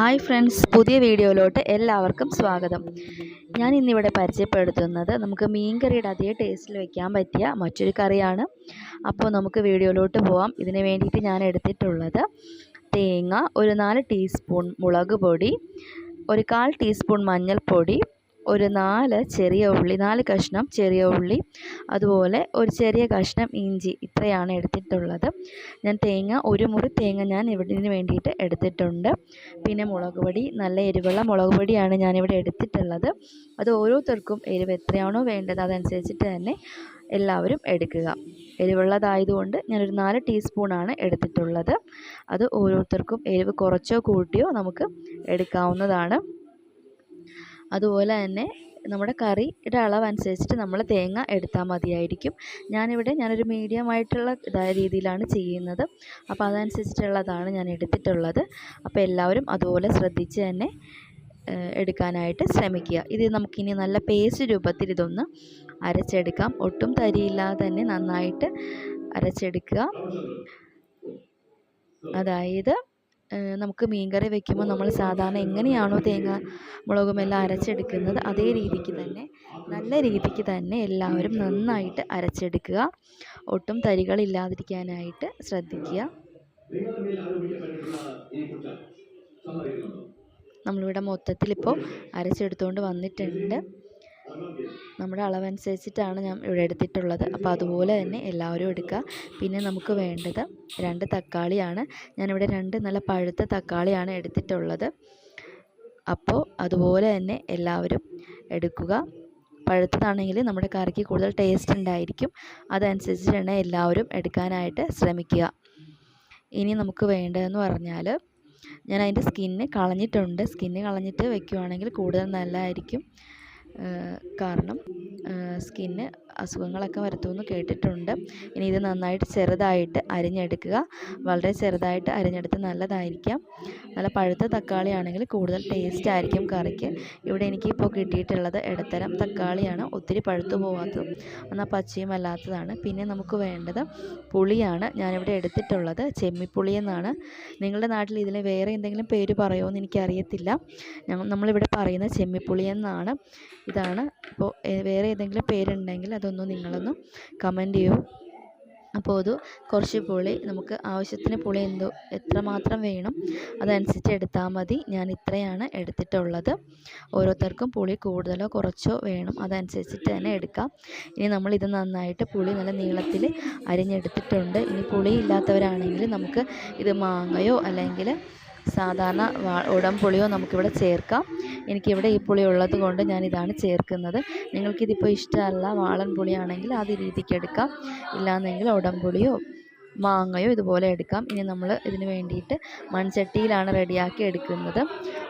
Hi friends പുതിയ വീഡിയോയിലോട്ട് എല്ലാവർക്കും സ്വാഗതം. ഞാൻ ഇന്നിവിടെ പരിചയപ്പെടുത്തുന്നത് നമുക്ക് മീൻ കറിയുടെ അതേ ടേസ്റ്റിൽ വെക്കാൻ പറ്റിയ മറ്റൊരു കറിയാണ്. അപ്പോൾ നമുക്ക് വീഡിയോയിലോട്ട് പോവാം. ഇതിന് വേണ്ടിയിട്ട് ഞാൻ എടുത്തിട്ടുള്ളത് തേങ്ങ ഒരു നാല് ടീസ്പൂൺ മുളക് പൊടി ഒരു കാൽ ടീസ്പൂൺ മഞ്ഞൾപ്പൊടി ഒരു നാല് ചെറിയ ഉള്ളി നാല് കഷ്ണം ചെറിയ ഉള്ളി അതുപോലെ ഒരു ചെറിയ കഷ്ണം ഇഞ്ചി ഇത്രയാണ് എടുത്തിട്ടുള്ളത്. ഞാൻ തേങ്ങ ഒരു മുറി തേങ്ങ ഞാൻ ഇതിന് വേണ്ടിയിട്ട് എടുത്തിട്ടുണ്ട്. പിന്നെ മുളക് പൊടി നല്ല എരിവുള്ള മുളക് പൊടിയാണ് ഞാനിവിടെ എടുത്തിട്ടുള്ളത്. അത് ഓരോരുത്തർക്കും എരിവ് എത്രയാണോ വേണ്ടത് അതനുസരിച്ചിട്ട് തന്നെ എല്ലാവരും എടുക്കുക. എരിവുള്ളതായതുകൊണ്ട് ഞാനൊരു നാല് ടീസ്പൂണാണ് എടുത്തിട്ടുള്ളത്. അത് ഓരോരുത്തർക്കും എരിവ് കുറച്ചോ കൂട്ടിയോ നമുക്ക് എടുക്കാവുന്നതാണ്. അതുപോലെ തന്നെ നമ്മുടെ കറിയുടെ അളവനുസരിച്ചിട്ട് നമ്മൾ തേങ്ങ എടുത്താൽ മതിയായിരിക്കും. ഞാനിവിടെ ഞാനൊരു മീഡിയം ആയിട്ടുള്ള ഇതായ രീതിയിലാണ് ചെയ്യുന്നത്. അപ്പോൾ അതനുസരിച്ചിട്ടുള്ളതാണ് ഞാൻ എടുത്തിട്ടുള്ളത്. അപ്പോൾ എല്ലാവരും അതുപോലെ ശ്രദ്ധിച്ച് തന്നെ എടുക്കാനായിട്ട് ശ്രമിക്കുക. ഇത് നമുക്കിനി നല്ല പേസ്റ്റ് രൂപത്തിൽ ഇതൊന്ന് അരച്ചെടുക്കാം. ഒട്ടും തരിയില്ലാതെ തന്നെ നന്നായിട്ട് അരച്ചെടുക്കുക. അതായത് നമുക്ക് മീൻകറി വെക്കുമ്പോൾ നമ്മൾ സാധാരണ എങ്ങനെയാണോ തേങ്ങ മുളകും എല്ലാം അരച്ചെടുക്കുന്നത് അതേ രീതിക്ക് തന്നെ നല്ല രീതിക്ക് തന്നെ എല്ലാവരും നന്നായിട്ട് അരച്ചെടുക്കുക. ഒട്ടും തരികളില്ലാതിരിക്കാനായിട്ട് ശ്രദ്ധിക്കുക. നമ്മളിവിടെ മൊത്തത്തിലിപ്പോൾ അരച്ചെടുത്തുകൊണ്ട് വന്നിട്ടുണ്ട്. നമ്മുടെ അളവനുസരിച്ചിട്ടാണ് ഞാൻ ഇവിടെ എടുത്തിട്ടുള്ളത്. അപ്പോൾ അതുപോലെ തന്നെ എല്ലാവരും എടുക്കുക. പിന്നെ നമുക്ക് വേണ്ടത് രണ്ട് തക്കാളിയാണ്. ഞാനിവിടെ രണ്ട് നല്ല പഴുത്ത തക്കാളിയാണ് എടുത്തിട്ടുള്ളത്. അപ്പോൾ അതുപോലെ തന്നെ എല്ലാവരും എടുക്കുക. പഴുത്തതാണെങ്കിൽ നമ്മുടെ കറിക്ക് കൂടുതൽ ടേസ്റ്റ് ഉണ്ടായിരിക്കും. അതനുസരിച്ചിട്ടാണ് എല്ലാവരും എടുക്കാനായിട്ട് ശ്രമിക്കുക. ഇനി നമുക്ക് വേണ്ടതെന്ന് പറഞ്ഞാൽ ഞാൻ അതിന്റെ സ്കിന്ന് കളഞ്ഞിട്ടുണ്ട്. സ്കിന്ന് കളഞ്ഞിട്ട് വെക്കുവാണെങ്കിൽ കൂടുതൽ നല്ലതായിരിക്കും. കാരണം സ്കിന്ന് അസുഖങ്ങളൊക്കെ വരുത്തുമെന്ന് കേട്ടിട്ടുണ്ട്. ഇനി ഇത് നന്നായിട്ട് ചെറുതായിട്ട് അരിഞ്ഞെടുക്കുക. വളരെ ചെറുതായിട്ട് അരിഞ്ഞെടുത്ത് നല്ലതായിരിക്കാം. നല്ല പഴുത്ത തക്കാളി ആണെങ്കിൽ കൂടുതൽ ടേസ്റ്റ് ആയിരിക്കും കറിക്ക്. ഇവിടെ എനിക്കിപ്പോൾ കിട്ടിയിട്ടുള്ളത് ഇടത്തരം തക്കാളിയാണ്. ഒത്തിരി പഴുത്തു പോകാത്തതും എന്നാൽ പച്ചയും അല്ലാത്തതാണ്. പിന്നെ നമുക്ക് വേണ്ടത് പുളിയാണ്. ഞാനിവിടെ എടുത്തിട്ടുള്ളത് ചെമ്മിപ്പുളി എന്നാണ്. നിങ്ങളുടെ നാട്ടിൽ ഇതിന് വേറെ എന്തെങ്കിലും പേര് പറയുമോ എന്ന് എനിക്കറിയത്തില്ല നമ്മളിവിടെ പറയുന്ന ചെമ്മിപ്പുളി എന്നാണ്. ഇതാണ്. ഇപ്പോൾ വേറെ ഏതെങ്കിലും പേരുണ്ടെങ്കിൽ അതൊന്ന് നിങ്ങളൊന്ന് കമന്റ് ചെയ്യൂ. അപ്പോൾ അത് കുറച്ച് പുളി നമുക്ക് ആവശ്യത്തിന് പുളി എന്തോ എത്രമാത്രം വേണം അതനുസരിച്ച് എടുത്താൽ മതി. ഞാൻ ഇത്രയാണ് എടുത്തിട്ടുള്ളത്. ഓരോരുത്തർക്കും പുളി കൂടുതലോ കുറച്ചോ വേണം അതനുസരിച്ചിട്ട് തന്നെ എടുക്കാം. ഇനി നമ്മൾ ഇത് നന്നായിട്ട് പുളി നല്ല നീളത്തിൽ അരിഞ്ഞെടുത്തിട്ടുണ്ട്. ഇനി പുളി ഇല്ലാത്തവരാണെങ്കിൽ നമുക്ക് ഇത് മാങ്ങയോ അല്ലെങ്കിൽ സാധാരണ ഉടംപുളിയോ നമുക്കിവിടെ ചേർക്കാം. എനിക്കിവിടെ ഈ പുളി ഉള്ളത് കൊണ്ട് ഞാനിതാണ് ചേർക്കുന്നത്. നിങ്ങൾക്കിതിപ്പോൾ ഇഷ്ടമല്ല വാളൻ പുളിയാണെങ്കിൽ അത് രീതിക്ക് എടുക്കാം. ഇല്ലാന്നെങ്കിൽ ഉടംപുളിയോ മാങ്ങയോ ഇതുപോലെ എടുക്കാം. ഇനി നമ്മൾ ഇതിന് വേണ്ടിയിട്ട് മൺചട്ടിയിലാണ് റെഡിയാക്കി എടുക്കുന്നത്.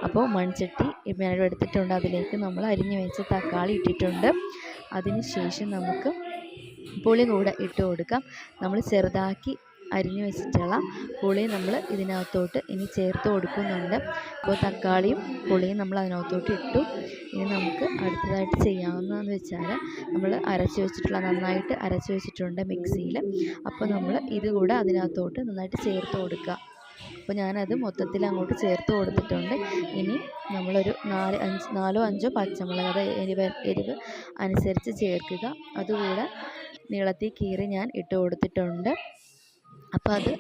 അപ്പോൾ മൺചട്ടി ഞാനിവിടെ എടുത്തിട്ടുണ്ട്. അതിലേക്ക് നമ്മൾ അരിഞ്ഞു വെച്ച തക്കാളി ഇട്ടിട്ടുണ്ട്. അതിന് ശേഷം നമുക്ക് പുളി കൂടെ ഇട്ട് കൊടുക്കാം. നമ്മൾ ചെറുതാക്കി അരിഞ്ഞു വെച്ചിട്ടുള്ള പുളി നമ്മൾ ഇതിനകത്തോട്ട് ഇനി ചേർത്ത് കൊടുക്കുന്നുണ്ട്. അപ്പോൾ തക്കാളിയും പുളിയും നമ്മൾ അതിനകത്തോട്ട് ഇട്ടു. ഇനി നമുക്ക് അടുത്തതായിട്ട് ചെയ്യാവുന്നതെന്ന് വെച്ചാൽ നമ്മൾ അരച്ച് വെച്ചിട്ടുള്ള നന്നായിട്ട് അരച്ച് വെച്ചിട്ടുണ്ട് മിക്സിയിൽ അപ്പോൾ നമ്മൾ ഇത് കൂടെ അതിനകത്തോട്ട് നന്നായിട്ട് ചേർത്ത് കൊടുക്കുക. അപ്പോൾ ഞാനത് മൊത്തത്തിൽ അങ്ങോട്ട് ചേർത്ത് കൊടുത്തിട്ടുണ്ട്. ഇനി നമ്മളൊരു നാല് അഞ്ച് നാലോ അഞ്ചോ പച്ചമുളക് അത് എരിവ് എരിവ് അനുസരിച്ച് ചേർക്കുക. അതുകൂടെ നീളത്തിൽ കീറി ഞാൻ ഇട്ട് കൊടുത്തിട്ടുണ്ട്. അപ്പോൾ അത്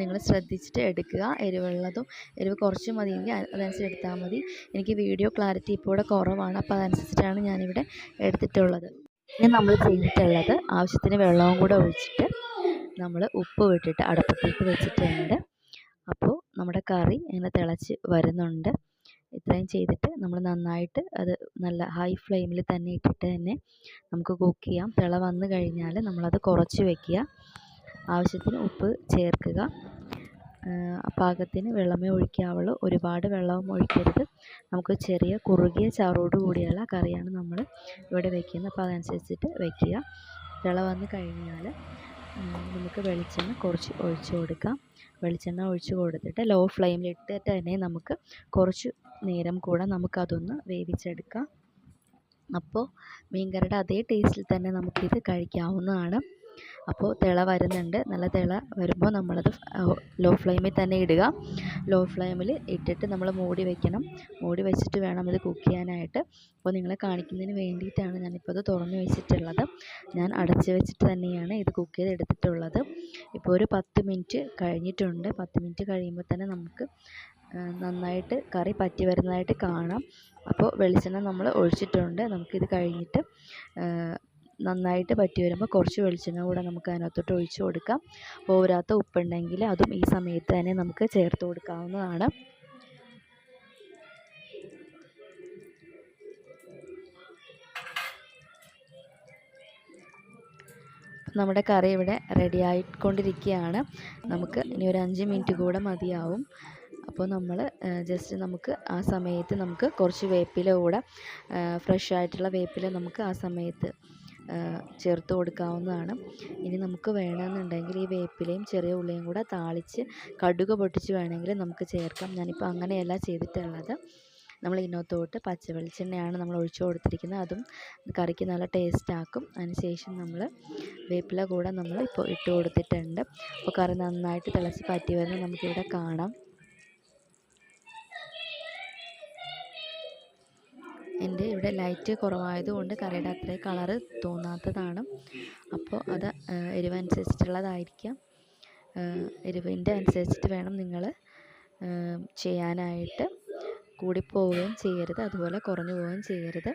നിങ്ങൾ ശ്രദ്ധിച്ചിട്ട് എടുക്കുക. എരിവുള്ളതും എരിവ് കുറച്ച് മതിയെങ്കിൽ അതനുസരിച്ച് എടുത്താൽ മതി. എനിക്ക് വീഡിയോ ക്ലാരിറ്റി ഇപ്പോൾ ഇവിടെ കുറവാണ്. അപ്പോൾ അതനുസരിച്ചിട്ടാണ് ഞാനിവിടെ എടുത്തിട്ടുള്ളത്. ഇനി നമ്മൾ ചെയ്തിട്ടുള്ളത് ആവശ്യത്തിന് വെള്ളവും കൂടെ ഒഴിച്ചിട്ട് നമ്മൾ ഉപ്പ് വിട്ടിട്ട് അടുപ്പത്തേക്ക് വെച്ചിട്ടുണ്ട്. അപ്പോൾ നമ്മുടെ കറി ഇങ്ങനെ തിളച്ച് വരുന്നുണ്ട്. ഇത്രയും ചെയ്തിട്ട് നമ്മൾ നന്നായിട്ട് അത് നല്ല ഹൈ ഫ്ലെയിമിൽ തന്നെ ഇട്ടിട്ട് തന്നെ നമുക്ക് കുക്ക് ചെയ്യാം. തിള വന്നു കഴിഞ്ഞാൽ നമ്മളത് കുറച്ച് വയ്ക്കുക ആവശ്യത്തിന് ഉപ്പ് ചേർക്കുക. പാകത്തിന് വെള്ളമേ ഒഴിക്കാവുള്ളൂ. ഒരുപാട് വെള്ളവും ഒഴിക്കരുത്. നമുക്ക് ചെറിയ കുറുകിയ ചാറോട് കൂടിയുള്ള കറിയാണ് നമ്മൾ ഇവിടെ വയ്ക്കുന്നത് അപ്പോൾ അതനുസരിച്ചിട്ട് വയ്ക്കുക തിള വന്ന് കഴിഞ്ഞാൽ നമുക്ക് വെളിച്ചെണ്ണ കുറച്ച് ഒഴിച്ചു കൊടുക്കാം. വെളിച്ചെണ്ണ ഒഴിച്ചു കൊടുത്തിട്ട് ലോ ഫ്ലെയിമിലിട്ട് തന്നെ നമുക്ക് കുറച്ച് നേരം കൂടെ നമുക്കതൊന്ന് വേവിച്ചെടുക്കാം. അപ്പോൾ മീൻകറിയുടെ അതേ ടേസ്റ്റിൽ തന്നെ നമുക്കിത് കഴിക്കാവുന്നതാണ്. അപ്പോൾ തിള വരുന്നുണ്ട്. നല്ല തിള വരുമ്പോൾ നമ്മളത് ലോ ഫ്ലെയിമിൽ തന്നെ ഇടുക. ലോ ഫ്ലെയിമിൽ ഇട്ടിട്ട് നമ്മൾ മൂടി വയ്ക്കണം മൂടി വെച്ചിട്ട് വേണം ഇത് കുക്ക് ചെയ്യാനായിട്ട്. അപ്പോൾ നിങ്ങളെ കാണിക്കുന്നതിന് വേണ്ടിയിട്ടാണ് ഞാനിപ്പോൾ അത് തുറന്ന് വെച്ചിട്ടുള്ളത്. ഞാൻ അടച്ച് വെച്ചിട്ട് തന്നെയാണ് ഇത് കുക്ക് ചെയ്ത് എടുത്തിട്ടുള്ളത് ഇപ്പോൾ ഒരു പത്ത് മിനിറ്റ് കഴിഞ്ഞിട്ടുണ്ട്. പത്ത് മിനിറ്റ് കഴിയുമ്പോൾ തന്നെ നമുക്ക് നന്നായിട്ട് കറി പറ്റി വരുന്നതായിട്ട് കാണാം. അപ്പോൾ വെളിച്ചെണ്ണ നമ്മൾ ഒഴിച്ചിട്ടുണ്ട്. നമുക്കിത് കഴിഞ്ഞിട്ട് നന്നായിട്ട് പറ്റി വരുമ്പോൾ കുറച്ച് വെളിച്ചെണ്ണ കൂടെ നമുക്ക് അതിനകത്തോട്ട് ഒഴിച്ച് കൊടുക്കാം. പോരാത്ത ഉപ്പുണ്ടെങ്കിൽ അതും ഈ സമയത്ത് തന്നെ നമുക്ക് ചേർത്ത് കൊടുക്കാവുന്നതാണ്. നമ്മുടെ കറി ഇവിടെ റെഡി ആയിക്കൊണ്ടിരിക്കുകയാണ്. നമുക്ക് ഇനി ഒരു അഞ്ച് മിനിറ്റ് കൂടെ മതിയാവും. അപ്പോൾ നമ്മൾ ജസ്റ്റ് നമുക്ക് ആ സമയത്ത് നമുക്ക് കുറച്ച് വേപ്പില കൂടെ ഫ്രഷ് ആയിട്ടുള്ള വേപ്പില നമുക്ക് ആ സമയത്ത് ചേർത്ത് കൊടുക്കാവുന്നതാണ്. ഇനി നമുക്ക് വേണമെന്നുണ്ടെങ്കിൽ ഈ വേപ്പിലയും ചെറിയ ഉള്ളിയും കൂടെ താളിച്ച് കടുക് പൊട്ടിച്ച് വേണമെങ്കിൽ നമുക്ക് ചേർക്കാം. ഞാനിപ്പോൾ അങ്ങനെയല്ല ചെയ്തിട്ടുള്ളത്. നമ്മൾ ഇതിനകത്തോട്ട് പച്ച വെളിച്ചെണ്ണയാണ് നമ്മൾ ഒഴിച്ചു കൊടുത്തിരിക്കുന്നത്. അതും കറിക്ക് നല്ല ടേസ്റ്റ് ആക്കും. അതിനുശേഷം നമ്മൾ വേപ്പില കൂടെ നമ്മൾ ഇപ്പോൾ ഇട്ട് കൊടുത്തിട്ടുണ്ട്. അപ്പോൾ കറി നന്നായിട്ട് തിളച്ച് പറ്റി വരുന്നത് നമുക്കിവിടെ കാണാം. എന്റെ ഇവിടെ ലൈറ്റ് കുറവായതുകൊണ്ട് കറിയുടെ അത്രയും കളറ് തോന്നാത്തതാണ്. അപ്പോൾ അത് എരിവ് അനുസരിച്ചിട്ടുള്ളതായിരിക്കാം എരിവിന്റെ അനുസരിച്ചിട്ട് വേണം നിങ്ങൾ ചെയ്യാനായിട്ട്. കൂടിപ്പോവുകയും ചെയ്യരുത് അതുപോലെ കുറഞ്ഞു പോവുകയും ചെയ്യരുത്.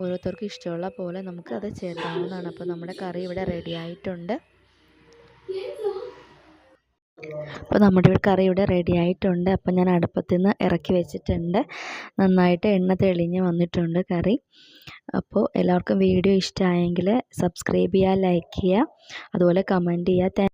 ഓരോരുത്തർക്കും ഇഷ്ടമുള്ള പോലെ നമുക്ക് അത് ചേർക്കാവുന്നതാണ്. അപ്പോൾ നമ്മുടെ കറി ഇവിടെ റെഡി ആയിട്ടുണ്ട്. അപ്പോൾ നമ്മുടെ കറി ഇവിടെ റെഡി ആയിട്ടുണ്ട്. അപ്പോൾ ഞാൻ അടുപ്പത്തു നിന്ന് ഇറക്കി വെച്ചിട്ടുണ്ട്. നന്നായിട്ട് എണ്ണ തെളിഞ്ഞ് വന്നിട്ടുണ്ട് കറി. അപ്പോൾ എല്ലാവർക്കും വീഡിയോ ഇഷ്ടമായെങ്കിൽ സബ്സ്ക്രൈബ് ചെയ്യുക ലൈക്ക് ചെയ്യുക അതുപോലെ കമന്റ് ചെയ്യുക